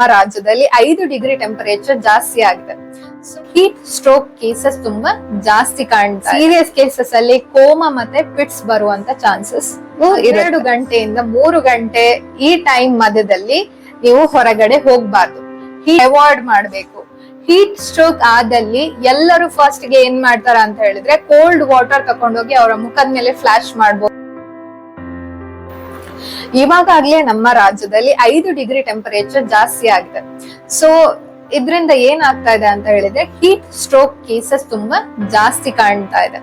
ನಮ್ಮ ರಾಜ್ಯದಲ್ಲಿ ಐದು ಡಿಗ್ರಿ ಟೆಂಪರೇಚರ್ ಜಾಸ್ತಿ ಆಗಿದೆ. ಹೀಟ್ ಸ್ಟ್ರೋಕ್ ಕೇಸಸ್ ತುಂಬಾ ಜಾಸ್ತಿ ಕಾಣ್ತಾ ಸೀರಿಯಸ್ ಕೇಸಸ್ ಅಲ್ಲಿ ಕೋಮಾ ಮತ್ತೆ ಪಿಟ್ಸ್ ಬರುವಂತ ಚಾನ್ಸಸ್ ಎರಡು ಗಂಟೆಯಿಂದ ಮೂರು ಗಂಟೆ ಈ ಟೈಮ್ ಮಧ್ಯದಲ್ಲಿ ನೀವು ಹೊರಗಡೆ ಹೋಗ್ಬಾರ್ದು. ಅವಾಯ್ಡ್ ಮಾಡ್ಬೇಕು. ಹೀಟ್ ಸ್ಟ್ರೋಕ್ ಆದಲ್ಲಿ ಎಲ್ಲರೂ ಫಸ್ಟ್ಗೆ ಏನ್ ಮಾಡ್ತಾರ ಅಂತ ಹೇಳಿದ್ರೆ ಕೋಲ್ಡ್ ವಾಟರ್ ತಕೊಂಡೋಗಿ ಅವರ ಮುಖದ ಮೇಲೆ ಫ್ಲಾಶ್ ಮಾಡ್ಬೋದು. ಇವಾಗಾಗ್ಲೇ ನಮ್ಮ ರಾಜ್ಯದಲ್ಲಿ ಐದು ಡಿಗ್ರಿ ಟೆಂಪರೇಚರ್ ಜಾಸ್ತಿ ಆಗಿದೆ. ಸೊ ಇದರಿಂದ ಏನಾಗ್ತಾ ಇದೆ ಅಂತ ಹೇಳಿದ್ರೆ ಹೀಟ್ ಸ್ಟ್ರೋಕ್ ಕೇಸಸ್ ತುಂಬಾ ಜಾಸ್ತಿ ಕಾಣ್ತಾ ಇದೆ.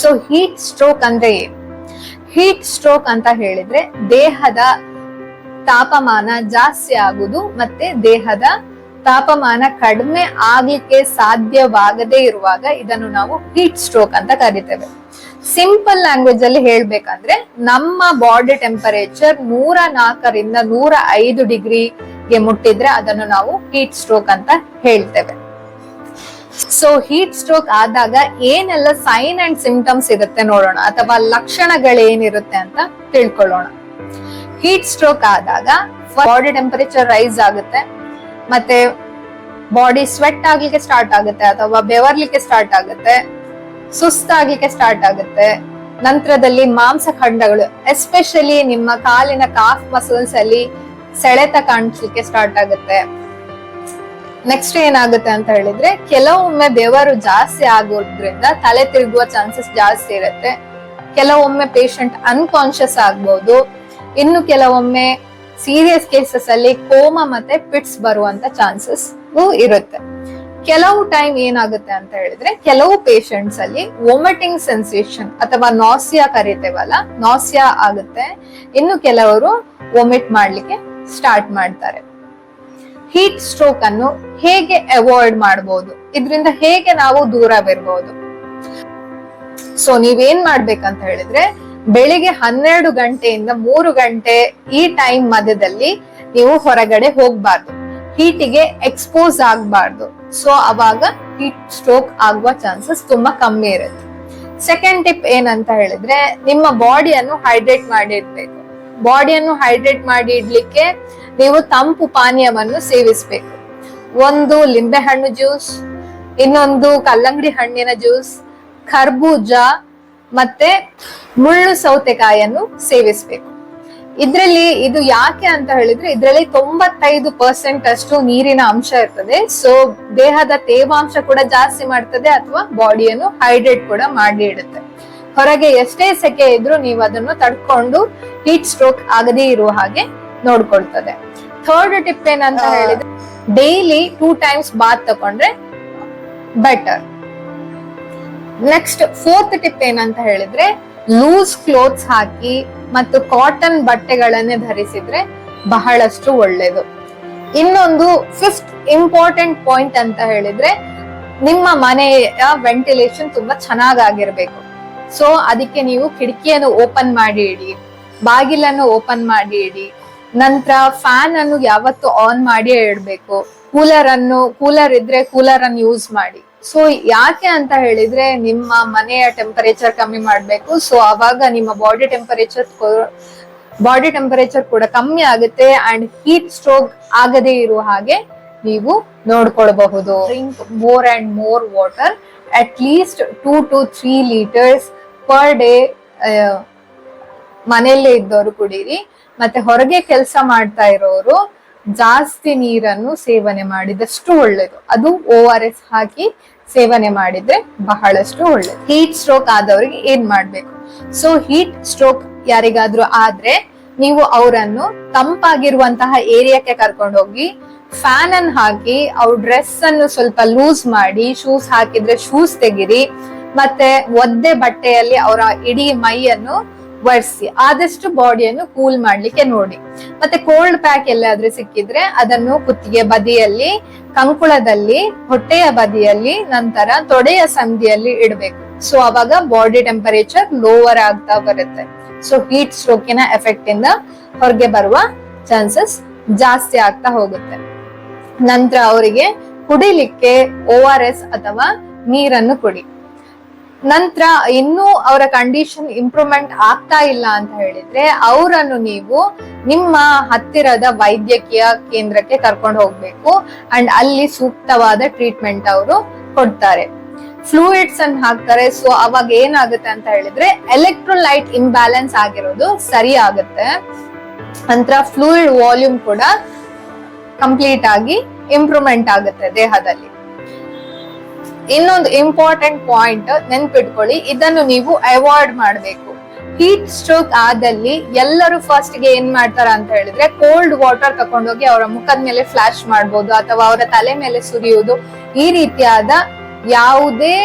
ಸೊ ಹೀಟ್ ಸ್ಟ್ರೋಕ್ ಅಂದ್ರೆ ಏನು? ಹೀಟ್ ಸ್ಟ್ರೋಕ್ ಅಂತ ಹೇಳಿದ್ರೆ ದೇಹದ ತಾಪಮಾನ ಜಾಸ್ತಿ ಆಗುದು ಮತ್ತೆ ದೇಹದ ತಾಪಮಾನ ಕಡಿಮೆ ಆಗ್ಲಿಕ್ಕೆ ಸಾಧ್ಯವಾಗದೇ ಇರುವಾಗ ಇದನ್ನು ನಾವು ಹೀಟ್ ಸ್ಟ್ರೋಕ್ ಅಂತ ಕರಿತೇವೆ. ಸಿಂಪಲ್ ಲ್ಯಾಂಗ್ವೇಜ್ ಅಲ್ಲಿ ಹೇಳ್ಬೇಕಂದ್ರೆ ನಮ್ಮ ಬಾಡಿ ಟೆಂಪರೇಚರ್ ನೂರ ನಾಲ್ಕರಿಂದ ನೂರ ಐದು ಡಿಗ್ರಿಗೆ ಮುಟ್ಟಿದ್ರೆ ಅದನ್ನು ನಾವು ಹೀಟ್ ಸ್ಟ್ರೋಕ್ ಅಂತ ಹೇಳ್ತೇವೆ. ಸೊ ಹೀಟ್ ಸ್ಟ್ರೋಕ್ ಆದಾಗ ಏನೆಲ್ಲ ಸೈನ್ ಅಂಡ್ ಸಿಂಪ್ಟಮ್ಸ್ ಇರುತ್ತೆ ನೋಡೋಣ, ಅಥವಾ ಲಕ್ಷಣಗಳೇನಿರುತ್ತೆ ಅಂತ ತಿಳ್ಕೊಳ್ಳೋಣ. ಹೀಟ್ ಸ್ಟ್ರೋಕ್ ಆದಾಗ ಬಾಡಿ ಟೆಂಪರೇಚರ್ ರೈಸ್ ಆಗುತ್ತೆ ಮತ್ತೆ ಬಾಡಿ ಸ್ವೆಟ್ ಆಗ್ಲಿಕ್ಕೆ ಸ್ಟಾರ್ಟ್ ಆಗುತ್ತೆ ಅಥವಾ ಬೆವರ್ಲಿಕ್ಕೆ ಸ್ಟಾರ್ಟ್ ಆಗುತ್ತೆ ಸುಸ್ತಾಗ್ಲಿಕ್ಕೆ ಸ್ಟಾರ್ಟ್ ಆಗುತ್ತೆ. ನಂತರದಲ್ಲಿ ಮಾಂಸಖಂಡಗಳು ಎಸ್ಪೆಷಲಿ ನಿಮ್ಮ ಕಾಲಿನ ಕಾಫ್ ಮಸಲ್ಸ್ ಅಲ್ಲಿ ಸೆಳೆತ ಕಾಣಿಸ್ಲಿಕ್ಕೆ ಸ್ಟಾರ್ಟ್ ಆಗುತ್ತೆ. ನೆಕ್ಸ್ಟ್ ಏನಾಗುತ್ತೆ ಅಂತ ಹೇಳಿದ್ರೆ, ಕೆಲವೊಮ್ಮೆ ಬೆವರು ಜಾಸ್ತಿ ಆಗೋದ್ರಿಂದ ತಲೆ ತಿರುಗುವ ಚಾನ್ಸಸ್ ಜಾಸ್ತಿ ಇರುತ್ತೆ. ಕೆಲವೊಮ್ಮೆ ಪೇಷಂಟ್ ಅನ್ಕಾನ್ಶಿಯಸ್ ಆಗ್ಬಹುದು ಇನ್ನು ಕೆಲವೊಮ್ಮೆ ಸೀರಿಯಸ್ ಕೇಸಸ್ ಅಲ್ಲಿ ಕೋಮಾ ಮತ್ತೆ ಪಿಟ್ಸ್ ಬರುವಂತ ಚಾನ್ಸಸ್ ಇರುತ್ತೆ. ಕೆಲವು ಟೈಮ್ ಏನಾಗುತ್ತೆ ಅಂತ ಹೇಳಿದ್ರೆ, ಕೆಲವು ಪೇಷಂಟ್ಸ್ ಅಲ್ಲಿ ವಾಮಿಟಿಂಗ್ ಸೆನ್ಸೇಷನ್ ಅಥವಾ ನಾಸಿಯಾ ಕರಿತೇವಲ್ಲ ನಾಸಿಯಾ ಆಗುತ್ತೆ. ಇನ್ನು ಕೆಲವರು ವಾಮಿಟ್ ಮಾಡ್ಲಿಕ್ಕೆ ಸ್ಟಾರ್ಟ್ ಮಾಡ್ತಾರೆ. ಹೀಟ್ ಸ್ಟ್ರೋಕ್ ಅನ್ನು ಹೇಗೆ ಅವಾಯ್ಡ್ ಮಾಡಬಹುದು ಇದರಿಂದ ಹೇಗೆ ನಾವು ದೂರವಿರ್ಬೋದು ಸೊ ನೀವೇನ್ ಮಾಡ್ಬೇಕಂತ ಹೇಳಿದ್ರೆ ಬೆಳಿಗ್ಗೆ ಹನ್ನೆರಡು ಗಂಟೆಯಿಂದ ಮೂರು ಗಂಟೆ ಈ ಟೈಮ್ ಮಧ್ಯದಲ್ಲಿ ನೀವು ಹೊರಗಡೆ ಹೋಗ್ಬಾರ್ದು. ಹೀಟಿಗೆ ಎಕ್ಸ್ಪೋಸ್ ಆಗ್ಬಾರ್ದು. ಸೊ ಅವಾಗ ಹೀಟ್ ಸ್ಟ್ರೋಕ್ ಆಗುವ ಚಾನ್ಸಸ್ ತುಂಬಾ ಕಮ್ಮಿ ಇರುತ್ತೆ. ಸೆಕೆಂಡ್ ಟಿಪ್ ಏನಂತ ಹೇಳಿದ್ರೆ, ನಿಮ್ಮ ಬಾಡಿಯನ್ನು ಹೈಡ್ರೇಟ್ ಮಾಡಿ ಇಡ್ಬೇಕು. ಬಾಡಿಯನ್ನು ಹೈಡ್ರೇಟ್ ಮಾಡಿ ಇಡ್ಲಿಕ್ಕೆ ನೀವು ತಂಪು ಪಾನೀಯವನ್ನು ಸೇವಿಸಬೇಕು. ಒಂದು ಲಿಂಬೆಹಣ್ಣು ಜ್ಯೂಸ್ ಇನ್ನೊಂದು ಕಲ್ಲಂಗಡಿ ಹಣ್ಣಿನ ಜ್ಯೂಸ್ ಖರ್ಬೂಜ ಮತ್ತೆ ಮುಳ್ಳು ಸೌತೆಕಾಯನ್ನು ಸೇವಿಸ್ಬೇಕು. ಇದ್ರಲ್ಲಿ ಇದು ಯಾಕೆ ಅಂತ ಹೇಳಿದ್ರೆ ಇದ್ರಲ್ಲಿ ತೊಂಬತ್ತೈದು ಪರ್ಸೆಂಟ್ ಅಷ್ಟು ನೀರಿನ ಅಂಶ ಇರ್ತದೆ. ಸೊ ದೇಹದ ತೇವಾಂಶ ಕೂಡ ಜಾಸ್ತಿ ಮಾಡ್ತದೆ ಅಥವಾ ಬಾಡಿಯನ್ನು ಹೈಡ್ರೇಟ್ ಕೂಡ ಮಾಡಿ ಇಡುತ್ತೆ. ಹೊರಗೆ ಎಷ್ಟೇ ಸೆಕೆ ಇದ್ರೂ ನೀವು ಅದನ್ನು ತಡ್ಕೊಂಡು ಹೀಟ್ ಸ್ಟ್ರೋಕ್ ಆಗದೇ ಇರುವ ಹಾಗೆ ನೋಡ್ಕೊಳ್ತದೆ. ಥರ್ಡ್ ಟಿಪ್ ಏನಂತ ಹೇಳಿದ್ರೆ ಡೈಲಿ ಟೂ ಟೈಮ್ಸ್ ಬಾತ್ ತಕೊಂಡ್ರೆ ಬೆಟರ್ ನೆಕ್ಸ್ಟ್ ಫೋರ್ತ್ ಟಿಪ್ ಏನಂತ ಹೇಳಿದ್ರೆ ಲೂಸ್ ಕ್ಲೋತ್ಸ್ ಹಾಕಿ ಮತ್ತು ಕಾಟನ್ ಬಟ್ಟೆಗಳನ್ನೇ ಧರಿಸಿದ್ರೆ ಬಹಳಷ್ಟು ಒಳ್ಳೇದು. ಇನ್ನೊಂದು ಫಿಫ್ತ್ ಇಂಪಾರ್ಟೆಂಟ್ ಪಾಯಿಂಟ್ ಅಂತ ಹೇಳಿದ್ರೆ, ನಿಮ್ಮ ಮನೆಯ ವೆಂಟಿಲೇಷನ್ ತುಂಬಾ ಚೆನ್ನಾಗಾಗಿರ್ಬೇಕು. ಸೊ ಅದಕ್ಕೆ ನೀವು ಕಿಟಕಿಯನ್ನು ಓಪನ್ ಮಾಡಿ ಇಡಿ, ಬಾಗಿಲನ್ನು ಓಪನ್ ಮಾಡಿ ಇಡಿ, ನಂತರ ಫ್ಯಾನ್ ಅನ್ನು ಯಾವತ್ತು ಆನ್ ಮಾಡಿ ಇಡಬೇಕು. ಕೂಲರ್ ಅನ್ನು ಕೂಲರ್ ಇದ್ರೆ ಕೂಲರ್ ಅನ್ನು ಯೂಸ್ ಮಾಡಿ. ಸೊ ಯಾಕೆ ಅಂತ ಹೇಳಿದ್ರೆ ನಿಮ್ಮ ಮನೆಯ ಟೆಂಪರೇಚರ್ ಕಮ್ಮಿ ಮಾಡಬೇಕು. ಸೊ ಅವಾಗ ನಿಮ್ಮ ಬಾಡಿ ಟೆಂಪರೇಚರ್ ಬಾಡಿ ಟೆಂಪರೇಚರ್ ಕೂಡ ಕಮ್ಮಿ ಆಗುತ್ತೆ ಅಂಡ್ ಹೀಟ್ ಸ್ಟ್ರೋಕ್ ಆಗದೇ ಇರುವ ಹಾಗೆ ನೀವು ನೋಡ್ಕೊಳ್ಬಹುದು. Drink more and more water at least two to three litres per day ಮನೆಯಲ್ಲೇ ಇದ್ದವರು ಕುಡೀರಿ. ಮತ್ತೆ ಹೊರಗೆ ಕೆಲಸ ಮಾಡ್ತಾ ಇರೋರು ಜಾಸ್ತಿ ನೀರನ್ನು ಸೇವನೆ ಮಾಡಿದಷ್ಟು ಒಳ್ಳೇದು. ಅದು ಓ ಆರ್ ಎಸ್ ಹಾಕಿ ಸೇವನೆ ಮಾಡಿದ್ರೆ ಬಹಳಷ್ಟು ಒಳ್ಳೇದು. ಹೀಟ್ ಸ್ಟ್ರೋಕ್ ಆದವರಿಗೆ ಏನ್ ಮಾಡ್ಬೇಕು? ಸೊ ಹೀಟ್ ಸ್ಟ್ರೋಕ್ ಯಾರಿಗಾದ್ರೂ ಆದ್ರೆ ನೀವು ಅವರನ್ನು ತಂಪಾಗಿರುವಂತಹ ಏರಿಯಾಕ್ಕೆ ಕರ್ಕೊಂಡು ಹೋಗಿ ಫ್ಯಾನ್ ಅನ್ನು ಹಾಕಿ, ಅವ್ರ ಡ್ರೆಸ್ ಅನ್ನು ಸ್ವಲ್ಪ ಲೂಸ್ ಮಾಡಿ ಶೂಸ್ ಹಾಕಿದ್ರೆ ಶೂಸ್ ತೆಗಿರಿ, ಮತ್ತೆ ಒದ್ದೆ ಬಟ್ಟೆಯಲ್ಲಿ ಅವರ ಇಡೀ ಮೈಯನ್ನು ಒರೆಸಿ, ಆದಷ್ಟು ಬಾಡಿಯನ್ನು ಕೂಲ್ ಮಾಡ್ಲಿಕ್ಕೆ ನೋಡಿ. ಮತ್ತೆ ಕೋಲ್ಡ್ ಪ್ಯಾಕ್ ಎಲ್ಲಾದ್ರೂ ಸಿಕ್ಕಿದ್ರೆ ಅದನ್ನು ಕುತ್ತಿಗೆ ಬದಿಯಲ್ಲಿ, ಕಂಕುಳದಲ್ಲಿ, ಹೊಟ್ಟೆಯ ಬದಿಯಲ್ಲಿ, ನಂತರ ತೊಡೆಯ ಸಂಧಿಯಲ್ಲಿ ಇಡಬೇಕು. ಸೊ ಅವಾಗ ಬಾಡಿ ಟೆಂಪರೇಚರ್ ಲೋವರ್ ಆಗ್ತಾ ಬರುತ್ತೆ. ಸೊ ಹೀಟ್ ಸ್ಟ್ರೋಕಿನ ಎಫೆಕ್ಟ್ ಇಂದ ಹೊರಗೆ ಬರುವ ಚಾನ್ಸಸ್ ಜಾಸ್ತಿ ಆಗ್ತಾ ಹೋಗುತ್ತೆ. ನಂತರ ಅವರಿಗೆ ಕುಡಿಲಿಕ್ಕೆ ಓ ಆರ್ ಎಸ್ ಅಥವಾ ನೀರನ್ನು ಕುಡಿ. ನಂತರ ಇನ್ನೂ ಅವರ ಕಂಡೀಷನ್ ಇಂಪ್ರೂವ್ಮೆಂಟ್ ಆಗ್ತಾ ಇಲ್ಲ ಅಂತ ಹೇಳಿದ್ರೆ ಅವರನ್ನು ನೀವು ನಿಮ್ಮ ಹತ್ತಿರದ ವೈದ್ಯಕೀಯ ಕೇಂದ್ರಕ್ಕೆ ಕರ್ಕೊಂಡು ಹೋಗ್ಬೇಕು. ಅಂಡ್ ಅಲ್ಲಿ ಸೂಕ್ತವಾದ ಟ್ರೀಟ್ಮೆಂಟ್ ಅವರು ಕೊಡ್ತಾರೆ. ಫ್ಲೂಯಿಡ್ಸ್ ಅನ್ನು ಹಾಕ್ತಾರೆ. ಸೊ ಅವಾಗ ಏನಾಗುತ್ತೆ ಅಂತ ಹೇಳಿದ್ರೆ ಎಲೆಕ್ಟ್ರೋಲೈಟ್ ಇಂಬ್ಯಾಲೆನ್ಸ್ ಆಗಿರೋದು ಸರಿ ಆಗುತ್ತೆ ನಂತರ ಫ್ಲೂಯಿಡ್ ವಾಲ್ಯೂಮ್ ಕೂಡ ಕಂಪ್ಲೀಟ್ ಆಗಿ ಇಂಪ್ರೂವ್ಮೆಂಟ್ ಆಗುತ್ತೆ ದೇಹದಲ್ಲಿ. ಇನ್ನೊಂದು ಇಂಪಾರ್ಟೆಂಟ್ ಪಾಯಿಂಟ್ ನೆನ್ಪಿಟ್ಕೊಳ್ಳಿ, ಇದನ್ನು ನೀವು ಅವಾಯ್ಡ್ ಮಾಡಬೇಕು. ಹೀಟ್ ಸ್ಟ್ರೋಕ್ ಆದಲ್ಲಿ ಎಲ್ಲರೂ ಫಸ್ಟ್ಗೆ ಏನ್ ಮಾಡ್ತಾರ ಅಂತ ಹೇಳಿದ್ರೆ ಕೋಲ್ಡ್ ವಾಟರ್ ತಕೊಂಡೋಗಿ ಅವರ ಮುಖದ ಮೇಲೆ ಫ್ಲಾಶ್ ಮಾಡ್ಬೋದು ಅಥವಾ ಅವರ ತಲೆ ಮೇಲೆ ಸುರಿಯುವುದು. ಈ ರೀತಿಯಾದ ಯಾವುದೇ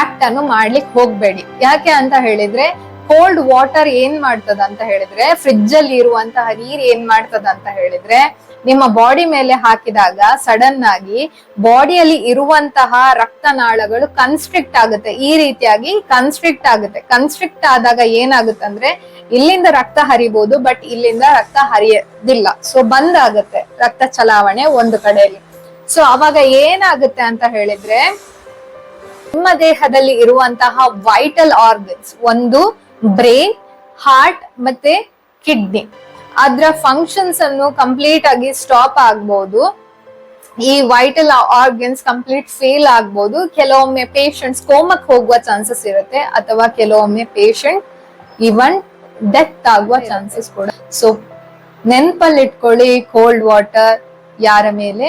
ಆಕ್ಟ್ ಅನ್ನು ಮಾಡ್ಲಿಕ್ಕೆ ಹೋಗ್ಬೇಡಿ. ಯಾಕೆ ಅಂತ ಹೇಳಿದ್ರೆ ಕೋಲ್ಡ್ ವಾಟರ್ ಏನ್ ಮಾಡ್ತದ ಅಂತ ಹೇಳಿದ್ರೆ ಫ್ರಿಡ್ಜ್ ಅಲ್ಲಿ ಇರುವಂತಹ ನೀರ್ ಏನ್ ಮಾಡ್ತದ ಅಂತ ಹೇಳಿದ್ರೆ, ನಿಮ್ಮ ಬಾಡಿ ಮೇಲೆ ಹಾಕಿದಾಗ ಸಡನ್ ಆಗಿ ಬಾಡಿಯಲ್ಲಿ ಇರುವಂತಹ ರಕ್ತನಾಳಗಳು ಕನ್ಸ್ಟ್ರಿಕ್ಟ್ ಆಗುತ್ತೆ. ಈ ರೀತಿಯಾಗಿ ಕನ್ಸ್ಟ್ರಿಕ್ಟ್ ಆಗುತ್ತೆ. ಕನ್ಸ್ಟ್ರಿಕ್ಟ್ ಆದಾಗ ಏನಾಗುತ್ತಂದ್ರೆ, ಇಲ್ಲಿಂದ ರಕ್ತ ಹರಿಬಹುದು ಬಟ್ ಇಲ್ಲಿಂದ ರಕ್ತ ಹರಿಯೋದಿಲ್ಲ. ಸೊ ಬಂದ್ ಆಗುತ್ತೆ ರಕ್ತ ಚಲಾವಣೆ ಒಂದು ಕಡೆಯಲ್ಲಿ. ಸೊ ಅವಾಗ ಏನಾಗುತ್ತೆ ಅಂತ ಹೇಳಿದ್ರೆ, ನಿಮ್ಮ ದೇಹದಲ್ಲಿ ಇರುವಂತಹ ವೈಟಲ್ ಆರ್ಗನ್ಸ್ ಒಂದು ಬ್ರೈನ್ ಹಾರ್ಟ್ ಮತ್ತೆ ಕಿಡ್ನಿ ಅದರ ಫಂಕ್ಷನ್ಸ್ ಅನ್ನು ಕಂಪ್ಲೀಟ್ ಆಗಿ ಸ್ಟಾಪ್ ಆಗ್ಬಹುದು ಈ ವೈಟಲ್ ಆರ್ಗನ್ಸ್ ಕಂಪ್ಲೀಟ್ ಫೇಲ್ ಆಗ್ಬೋದು. ಕೆಲವೊಮ್ಮೆ ಪೇಷಂಟ್ಸ್ ಕೋಮಕ್ ಹೋಗುವ ಚಾನ್ಸಸ್ ಇರುತ್ತೆ ಅಥವಾ ಕೆಲವೊಮ್ಮೆ ಪೇಷಂಟ್ ಇವನ್ ಡೆತ್ ಆಗುವ ಚಾನ್ಸಸ್ ಕೂಡ. ಸೊ ನೆನ್ಪಲ್ಲಿ ಇಟ್ಕೊಳ್ಳಿ ಕೋಲ್ಡ್ ವಾಟರ್ ಯಾರ ಮೇಲೆ?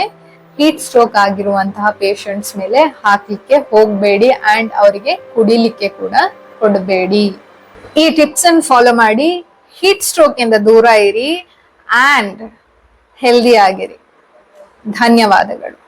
ಹೀಟ್ ಸ್ಟ್ರೋಕ್ ಆಗಿರುವಂತಹ ಪೇಷಂಟ್ಸ್ ಮೇಲೆ ಹಾಕ್ಲಿಕ್ಕೆ ಹೋಗ್ಬೇಡಿ ಅಂಡ್ ಅವರಿಗೆ ಕುಡಿಲಿಕ್ಕೆ ಕೂಡ ಕೊಡಬೇಡಿ. ಈ ಟಿಪ್ಸ್ ಅನ್ನು ಫಾಲೋ ಮಾಡಿ ಹೀಟ್ ಸ್ಟ್ರೋಕ್ ಇಂದ ದೂರ ಇರಿ ಆ್ಯಂಡ್ ಹೆಲ್ದಿ ಆಗಿರಿ. ಧನ್ಯವಾದಗಳು.